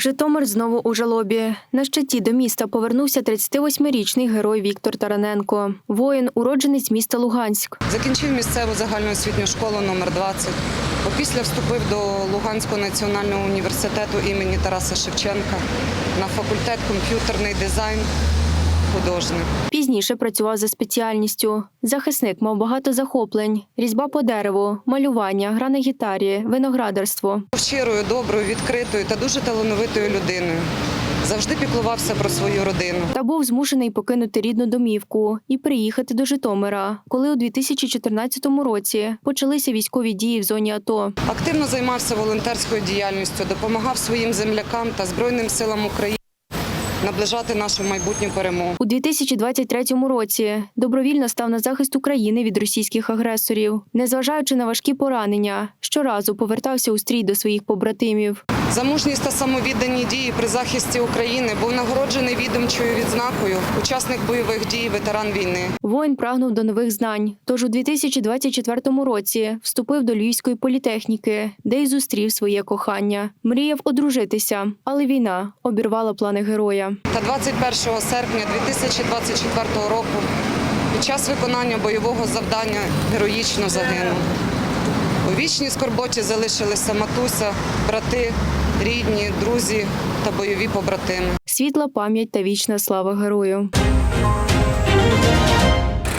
Житомир знову у жалобі. На щиті до міста повернувся 38-річний герой Віктор Тараненко. Воїн, уродженець міста Луганськ. Закінчив місцеву загальноосвітню школу номер 20 Опісля вступив до Луганського національного університету імені Тараса Шевченка на факультет комп'ютерний дизайн художник. Пізніше працював за спеціальністю. Захисник мав багато захоплень: різьба по дереву, малювання, гра на гітарі, виноградарство. Щирою, доброю, відкритою та дуже талановитою людиною. Завжди піклувався про свою родину. Та був змушений покинути рідну домівку і приїхати до Житомира, коли у 2014 році почалися військові дії в зоні АТО. Активно займався волонтерською діяльністю, допомагав своїм землякам та Збройним силам України наближати нашу майбутню перемогу. У 2023 році добровільно став на захист України від російських агресорів, незважаючи на важкі поранення, щоразу повертався у стрій до своїх побратимів. За мужність та самовіддані дії при захисті України був нагороджений відомчою відзнакою, учасник бойових дій, ветеран війни. Воїн прагнув до нових знань. Тож у 2024 році вступив до Львівської політехніки, де й зустрів своє кохання. Мріяв одружитися, але війна обірвала плани героя. Та 21 серпня 2024 року під час виконання бойового завдання героїчно загинув. У вічній скорботі залишилися матуся, брати, рідні, друзі та бойові побратими. Світла пам'ять та вічна слава герою.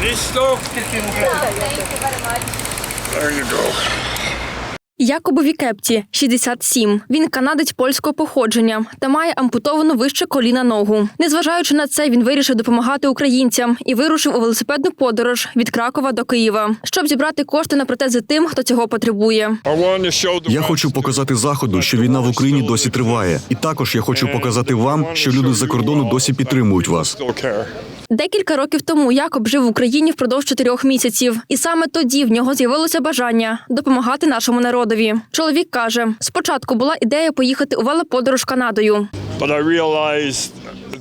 Листок. There you. Якобові Кепті, 67. Він канадець польського походження та має ампутовану вище коліна ногу. Незважаючи на це, він вирішив допомагати українцям і вирушив у велосипедну подорож від Кракова до Києва, щоб зібрати кошти на протези тим, хто цього потребує. Я хочу показати заходу, що війна в Україні досі триває, і також я хочу показати вам, що люди з-за кордону досі підтримують вас. Декілька років тому Якоб жив в Україні впродовж чотирьох місяців, і саме тоді в нього з'явилося бажання допомагати нашому народові. Чоловік каже: спочатку була ідея поїхати у велоподорож Канадою.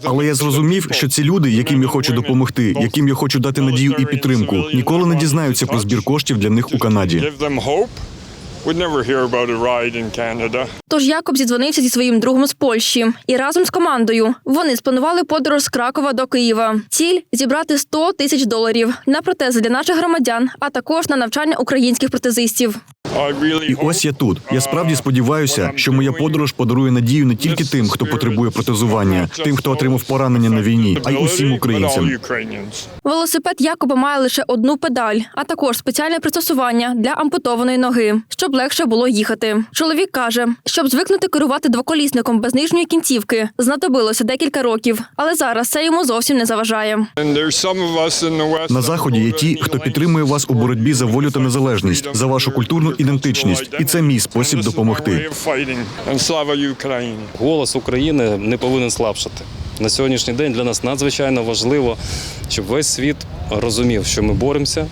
Але я зрозумів, що ці люди, яким я хочу допомогти, яким я хочу дати надію і підтримку, ніколи не дізнаються про збір коштів для них у Канаді. Never hear about a ride in Canada. Тож Якоб зідзвонився зі своїм другом з Польщі, і разом з командою вони спланували подорож з Кракова до Києва. Ціль зібрати 100 тисяч доларів на протези для наших громадян, а також на навчання українських протезистів. І ось я тут. Я справді сподіваюся, що моя подорож подарує надію не тільки тим, хто потребує протезування, тим, хто отримав поранення на війні, а й усім українцям. Велосипед Якоба має лише одну педаль, а також спеціальне пристосування для ампутованої ноги, щоб легше було їхати. Чоловік каже, щоб звикнути керувати двоколісником без нижньої кінцівки, знадобилося декілька років, але зараз це йому зовсім не заважає. На заході є ті, хто підтримує вас у боротьбі за волю та незалежність, за вашу культурну ідентичність, і це мій спосіб допомогти. Слава Україні! Голос України не повинен слабшати. На сьогоднішній день для нас надзвичайно важливо, щоб весь світ розумів, що ми боремося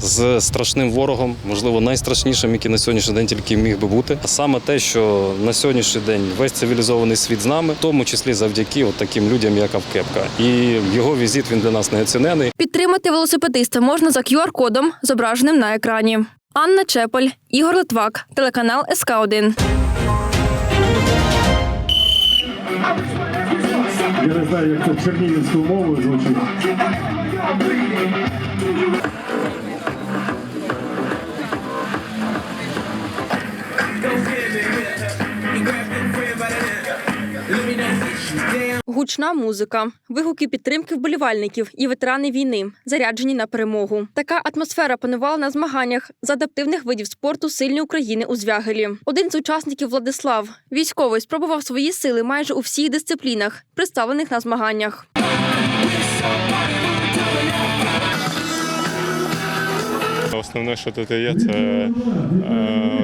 з страшним ворогом, можливо, найстрашнішим, який на сьогоднішній день тільки міг би бути. А саме те, що на сьогоднішній день весь цивілізований світ з нами, в тому числі завдяки от таким людям, як Авкепка. І його візит він для нас неоцінений. Підтримати велосипедиста можна за QR-кодом, зображеним на екрані. Анна Чеполь, Ігор Литвак, телеканал СК 1 Я не знаю, як це чернігівською мовою звучить. Гучна музика, вигуки підтримки вболівальників і ветерани війни, заряджені на перемогу. Така атмосфера панувала на змаганнях з адаптивних видів спорту сильні України у Звягелі. Один з учасників Владислав, військовий, спробував свої сили майже у всіх дисциплінах, представлених на змаганнях. Основне, що тут є, це е,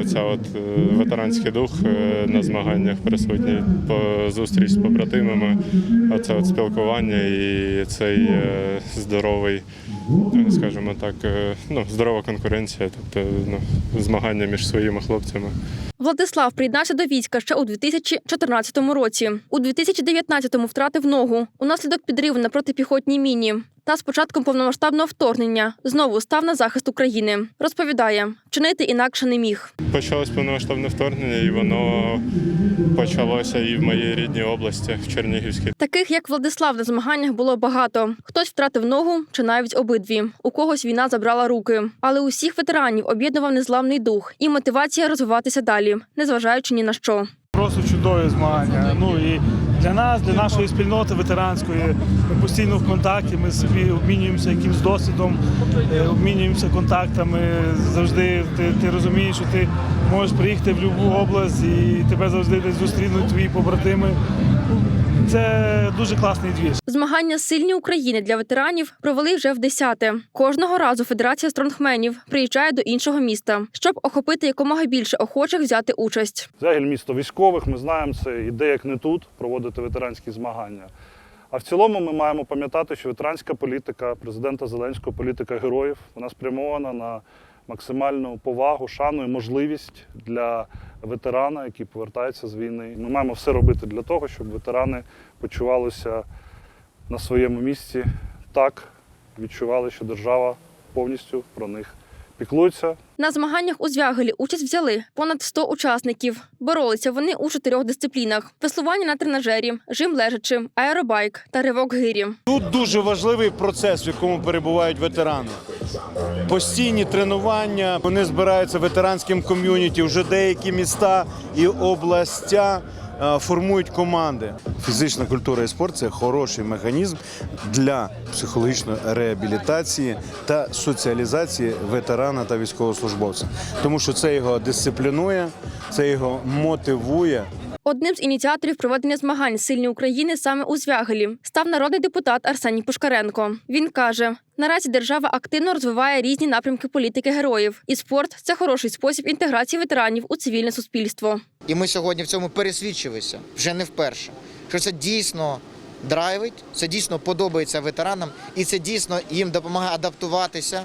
оця от е, ветеранський дух е, на змаганнях присутній, зустріч з побратимами, оце от спілкування і цей здоровий, скажімо так, ну, здорова конкуренція, тобто ну, змагання між своїми хлопцями. Владислав приєднався до війська ще у 2014 році. У 2019-му втратив ногу унаслідок підриву на протипіхотній міні. Та з початком повномасштабного вторгнення знову став на захист України. Розповідає, вчинити інакше не міг. Почалось повномасштабне вторгнення, і воно почалося і в моїй рідній області, в Чернігівській. Таких як Владислав на змаганнях було багато. Хтось втратив ногу чи навіть обидві. У когось війна забрала руки. Але усіх ветеранів об'єднував незламний дух і мотивація розвиватися далі, незважаючи ні на що. Просто чудові змагання. Ну і для нас, для нашої спільноти ветеранської, ми постійно в контакті. Ми собі обмінюємося якимсь досвідом, е, обмінюємося контактами. Завжди ти, ти розумієш, що ти можеш приїхати в будь-яку область і тебе завжди десь зустрінуть твої побратими. Це дуже класний двіж. Змагання Сильні України для ветеранів провели вже в десяте. Кожного разу Федерація стронгменів приїжджає до іншого міста, щоб охопити якомога більше охочих взяти участь. Зегель місто військових, ми знаємо, це іде як не тут проводити ветеранські змагання. А в цілому ми маємо пам'ятати, що ветеранська політика президента Зеленського, політика героїв, вона спрямована на максимальну повагу, шану і можливість для ветерана, який повертається з війни. Ми маємо все робити для того, щоб ветерани почувалися на своєму місці так, відчували, що держава повністю про них піклується, На змаганнях у Звягелі участь взяли понад 100 учасників. Боролися вони у чотирьох дисциплінах: веслування на тренажері, жим лежачи, аеробайк та ривок гирі. Тут дуже важливий процес, в якому перебувають ветерани. Постійні тренування, вони збираються ветеранським ком'юніті. Вже деякі міста і областя е, формують команди. Фізична культура і спорт це хороший механізм для психологічної реабілітації та соціалізації ветерана та військовослужбовця, тому що це його дисциплінує, це його мотивує. Одним з ініціаторів проведення змагань Сильні України саме у Звягелі став народний депутат Арсеній Пушкаренко. Він каже: наразі держава активно розвиває різні напрямки політики героїв, і спорт це хороший спосіб інтеграції ветеранів у цивільне суспільство. І ми сьогодні в цьому пересвідчилися вже не вперше. Що це дійсно драйвить, це дійсно подобається ветеранам, і це дійсно їм допомагає адаптуватися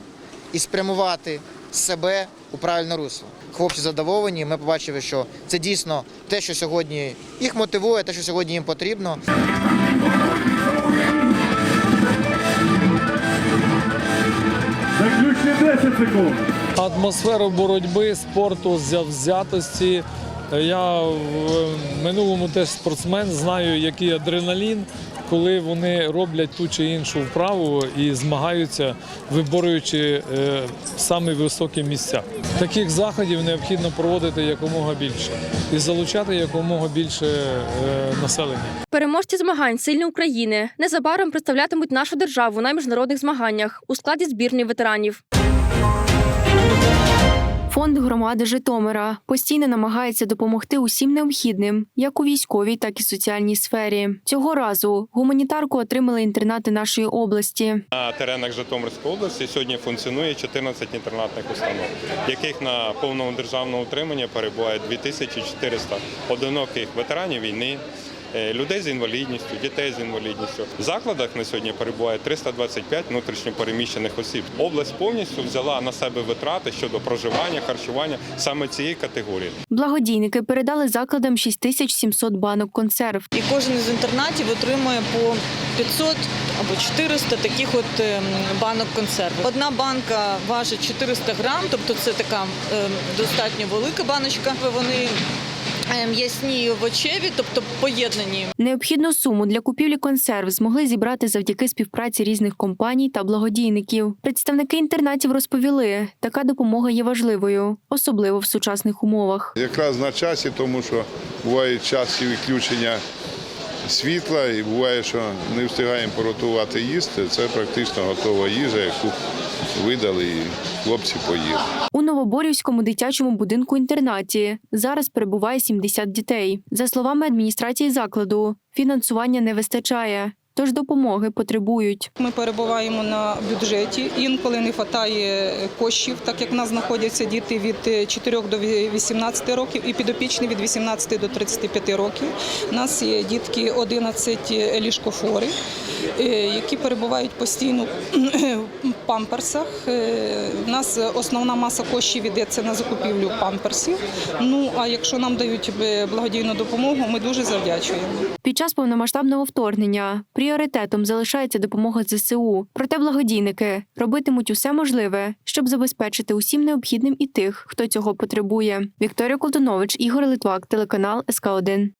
і спрямувати себе у правильне русло. Хлопці задоволені. Ми побачили, що це дійсно те, що сьогодні їх мотивує, те, що сьогодні їм потрібно. Заключні 10 секунд. атмосферу боротьби, спорту, завзятості. Я в минулому теж спортсмен, знаю, який адреналін, коли вони роблять ту чи іншу вправу і змагаються, виборюючи е, самі високі місця. Таких заходів необхідно проводити якомога більше і залучати якомога більше е, населення. Переможці змагань Сильні України незабаром представлятимуть нашу державу на міжнародних змаганнях у складі збірної ветеранів. Фонд громади Житомира постійно намагається допомогти усім необхідним, як у військовій, так і соціальній сфері. Цього разу гуманітарку отримали інтернати нашої області. На теренах Житомирської області сьогодні функціонує 14 інтернатних установ, яких на повному державному утриманні перебуває 2400 одиноких ветеранів війни. Е, Людей з інвалідністю, дітей з інвалідністю. В закладах на сьогодні перебуває 325 внутрішньопереміщених осіб. Область повністю взяла на себе витрати щодо проживання, харчування саме цієї категорії. Благодійники передали закладам 6700 банок консерв. І кожен із інтернатів отримує по 500 або 400 таких от ем, банок консервів. Одна банка важить 400 грам, тобто це така ем, достатньо велика баночка. Вони е, м'ясні і овочеві, тобто поєднані. Необхідну суму для купівлі консерв змогли зібрати завдяки співпраці різних компаній та благодійників. Представники інтернатів розповіли, така допомога є важливою, особливо в сучасних умовах. Якраз на часі, тому що буває час і відключення світла, і буває, що не встигаємо порятувати їсти. Це практично готова їжа, яку видали і хлопці поїли. Новоборівському дитячому будинку інтернаті зараз перебуває 70 дітей. За словами адміністрації закладу, фінансування не вистачає, тож допомоги потребують. Ми перебуваємо на бюджеті. Інколи не вистачає коштів, так як в нас знаходяться діти від 4 до 18 років і підопічні від 18 до 35 років. У нас є дітки 11 ліжкофори. Е, які перебувають постійно в памперсах. Е, У нас основна маса коштів йдеться на закупівлю памперсів. Ну а якщо нам дають е, благодійну допомогу, ми дуже завдячуємо. Під час повномасштабного вторгнення пріоритетом залишається допомога ЗСУ. Проте благодійники робитимуть усе можливе, щоб забезпечити усім необхідним і тих, хто цього потребує. Вікторія Колтунович, Ігор Литвак, телеканал СК 1